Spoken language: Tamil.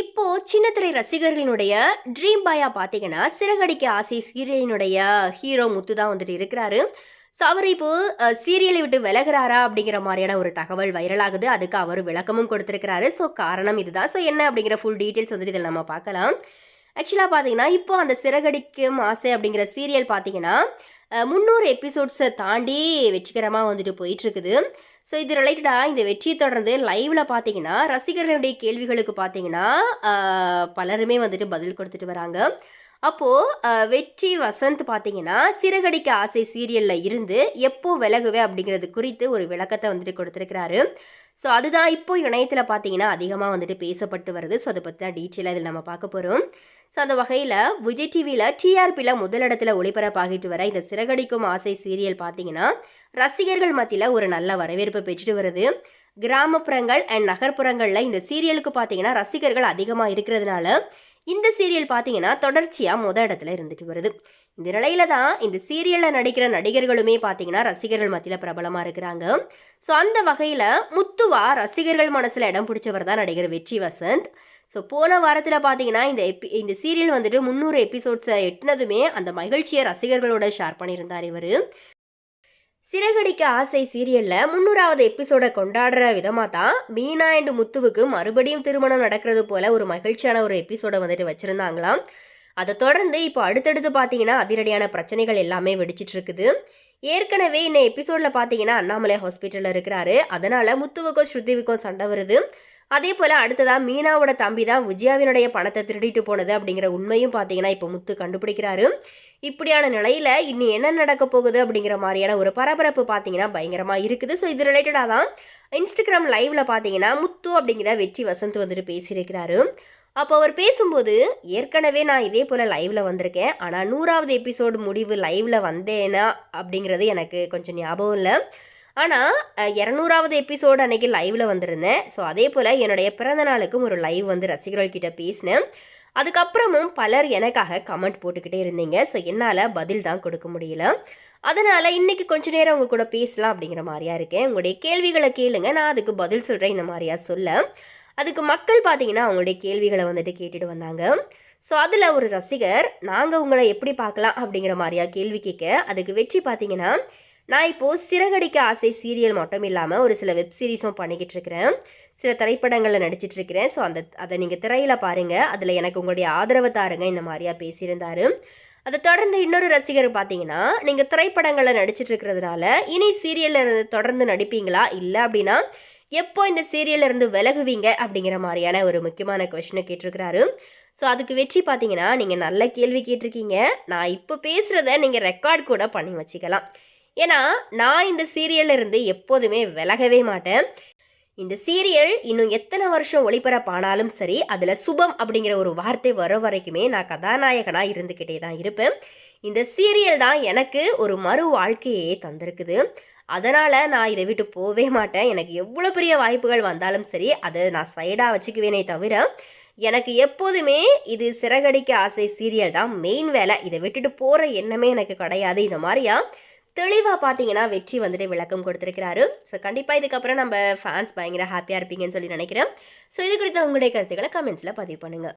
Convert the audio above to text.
இப்போ சின்னத்திரை ரசிகர்களினுடைய ட்ரீம் பாயா பார்த்தீங்கன்னா சிறகடிக்க ஆசை சீரியலினுடைய ஹீரோ முத்து தான் வந்துட்டு இருக்கிறாரு. ஸோ அவர் இப்போ சீரியலை விட்டு விலகிறாரா அப்படிங்கிற மாதிரியான ஒரு தகவல் வைரலாகுது. அதுக்கு அவர் விளக்கமும் கொடுத்துருக்கிறாரு. ஸோ காரணம் இதுதான். ஸோ என்ன அப்படிங்கிற ஃபுல் டீட்டெயில்ஸ் வந்துட்டு இதில் நம்ம பார்க்கலாம். ஆக்சுவலாக பார்த்தீங்கன்னா இப்போ அந்த சிறகடிக்கும் ஆசை அப்படிங்கிற சீரியல் பார்த்தீங்கன்னா முந்நூறு எபிசோட்ஸை தாண்டி வெற்றிகரமாக வந்துட்டு போயிட்டுருக்குது ஸோ இது ரிலேட்டடாக இந்த வெற்றியை தொடர்ந்து லைவில் பார்த்தீங்கன்னா ரசிகர்களுடைய கேள்விகளுக்கு பார்த்தீங்கன்னா பலருமே வந்துட்டு பதில் கொடுத்துட்டு வராங்க. அப்போது வெற்றி வசந்த் பார்த்தீங்கன்னா சிறகடிக்க ஆசை சீரியலில் இருந்து எப்போ விலகுவே அப்படிங்கிறது குறித்து ஒரு விளக்கத்தை வந்துட்டு கொடுத்துருக்கிறாரு. ஸோ அதுதான் இப்போ இணையத்தில் பார்த்தீங்கன்னா அதிகமாக வந்துட்டு பேசப்பட்டு வருது. ஸோ அதை பற்றி தான் டீட்டெயிலாக இதில் நம்ம பார்க்க போகிறோம் ஸோ அந்த வகையில் விஜய் டிவியில் டிஆர்பியில் முதலிடத்தில் ஒளிபரப்பாகிட்டு வர இந்த சிறகடிக்கும் ஆசை சீரியல் பார்த்தீங்கன்னா ரசிகர்கள் மத்தியில் ஒரு நல்ல வரவேற்பை பெற்றுட்டு வருது. கிராமப்புறங்கள் அண்ட் நகர்ப்புறங்களில் இந்த சீரியலுக்கு பார்த்தீங்கன்னா ரசிகர்கள் அதிகமாக இருக்கிறதுனால இந்த சீரியல் பார்த்தீங்கன்னா தொடர்ச்சியாக முத இடத்துல இருந்துட்டு வருது. இந்த நிலையில தான் இந்த சீரியலில் நடிக்கிற நடிகர்களுமே பார்த்தீங்கன்னா ரசிகர்கள் மத்தியில் பிரபலமாக இருக்கிறாங்க. ஸோ அந்த வகையில் முத்துவா ரசிகர்கள் மனசில் இடம் பிடிச்சவர் தான் நடிகர் வெற்றி வசந்த். ஸோ போன வாரத்தில் பார்த்தீங்கன்னா இந்த எப்பி இந்த சீரியல் வந்துட்டு முந்நூறு எபிசோட்ஸை எட்டினதுமே அந்த மகிழ்ச்சியை ரசிகர்களோட ஷேர் பண்ணியிருந்தார் இவர். சிறகடிக்க ஆசை சீரியலில் முன்னூறாவது எபிசோடை கொண்டாடுற விதமாக தான் மீனா அண்ட் முத்துவுக்கு மறுபடியும் திருமணம் நடக்கிறது போல ஒரு மகிழ்ச்சியான ஒரு எபிசோடை வந்துட்டு வச்சுருந்தாங்களாம். அதை தொடர்ந்து இப்போ அடுத்தடுத்து பார்த்தீங்கன்னா அதிரடியான பிரச்சனைகள் எல்லாமே வெடிச்சிட்டு இருக்குது. ஏற்கனவே இந்த எபிசோட்ல பார்த்தீங்கன்னா அண்ணாமலை ஹாஸ்பிட்டலில் இருக்கிறாரு. அதனால் முத்துவுக்கும் ஸ்ருதிவுக்கும் சண்டை வருது. அதே போல் அடுத்ததாக மீனாவோட தம்பி தான் விஜயாவினுடைய பணத்தை திருடிட்டு போனது அப்படிங்கிற உண்மையும் பார்த்தீங்கன்னா இப்போ முத்து கண்டுபிடிக்கிறாரு. இப்படியான நிலையில் இன்னும் என்ன நடக்க போகுது அப்படிங்கிற மாதிரியான ஒரு பரபரப்பு பார்த்தீங்கன்னா பயங்கரமாக இருக்குது. ஸோ இது ரிலேட்டடாக தான் இன்ஸ்டாகிராம் லைவில் பார்த்தீங்கன்னா முத்து அப்படிங்கிற வெற்றி வசந்த் வந்துட்டு பேசியிருக்கிறாரு. அப்போ அவர் பேசும்போது ஏற்கனவே நான் இதே போல் லைவில் வந்திருக்கேன். ஆனால் நூறாவது எபிசோடு முடிவு லைவில் வந்தேனா அப்படிங்கிறது எனக்கு கொஞ்சம் ஞாபகம் இல்லை. ஆனால் இரநூறாவது எபிசோடு அன்றைக்கி லைவில் வந்திருந்தேன். ஸோ அதே போல் என்னுடைய பிறந்த நாளுக்கும் ஒரு லைவ் வந்து ரசிகர்கள்கிட்ட பேசினேன். அதுக்கப்புறமும் பலர் எனக்காக கமெண்ட் போட்டுக்கிட்டே இருந்தீங்க. ஸோ என்னால் பதில் தான் கொடுக்க முடியல. அதனால் இன்றைக்கி கொஞ்ச நேரம் உங்கள் கூட பேசலாம் அப்படிங்கிற மாதிரியா இருக்கேன். உங்களுடைய கேள்விகளை கேளுங்க. நான் அதுக்கு பதில் சொல்கிறேன் இந்த மாதிரியா சொல்ல. அதுக்கு மக்கள் பார்த்தீங்கன்னா அவங்களுடைய கேள்விகளை வந்துட்டு கேட்டுட்டு வந்தாங்க. ஸோ அதில் ஒரு ரசிகர் நாங்கள் உங்களை எப்படி பார்க்கலாம்? அப்படிங்கிற மாதிரியா கேள்வி கேட்க அதுக்கு வெற்றி பார்த்தீங்கன்னா நான் இப்போது சிறகடிக்க ஆசை சீரியல் மட்டும் இல்லாமல் ஒரு சில வெப் சீரிஸும் பண்ணிக்கிட்டு இருக்கிறேன் சில திரைப்படங்களில் நடிச்சிட்டு இருக்கிறேன் ஸோ அந்த அதை நீங்கள் திரையில் பாருங்கள் அதில் எனக்கு உங்களுடைய ஆதரவை தாருங்க. இந்த மாதிரியா பேசியிருந்தார். அதை தொடர்ந்து இன்னொரு ரசிகர் பார்த்தீங்கன்னா நீங்கள் திரைப்படங்களில் நடிச்சிட்டு இருக்கிறதுனால இனி சீரியலில் இருந்து தொடர்ந்து நடிப்பீங்களா? இல்லை அப்படின்னா எப்போ இந்த சீரியலில் இருந்து விலகுவீங்க? அப்படிங்கிற மாதிரியான ஒரு முக்கியமான கொஷனை கேட்டிருக்கிறாரு. ஸோ அதுக்கு வெற்றி பார்த்தீங்கன்னா நீங்கள் நல்ல கேள்வி கேட்டிருக்கீங்க. நான் இப்போ பேசுகிறத நீங்கள் ரெக்கார்ட் கூட பண்ணி வச்சுக்கலாம். ஏன்னா நான் இந்த சீரியல்ல இருந்து எப்போதுமே விலகவே மாட்டேன். இந்த சீரியல் இன்னும் எத்தனை வருஷம் ஒளிபரப்பானாலும் சரி அதில் சுபம் அப்படிங்கிற ஒரு வார்த்தை வர வரைக்குமே நான் கதாநாயகனாக இருந்துக்கிட்டே தான் இருப்பேன். இந்த சீரியல் தான் எனக்கு ஒரு மறு வாழ்க்கையே தந்திருக்குது. அதனால் நான் இதை விட்டு போவே மாட்டேன். எனக்கு எவ்வளோ பெரிய வாய்ப்புகள் வந்தாலும் சரி அதை நான் சைடாக வச்சுக்குவேனே தவிர எனக்கு எப்போதுமே இது சிறகடிக்க ஆசை சீரியல் தான். மெயின் வேலை இதை விட்டுட்டு போகிற எண்ணமே எனக்கு கிடையாது. இந்த மாதிரியா தெளிவாக பார்த்தீங்கன்னா வெற்றி வந்துட்டு விளக்கம் கொடுத்துருக்கிறாரு. ஸோ கண்டிப்பாக இதுக்கப்புறம் நம்ம ஃபேன்ஸ் பயங்கர ஹாப்பியாக இருப்பீங்கன்னு சொல்லி நினைக்கிறேன். ஸோ இது குறித்த உங்களுடைய கருத்துக்களை கமெண்ட்ஸில் பதிவு பண்ணுங்கள்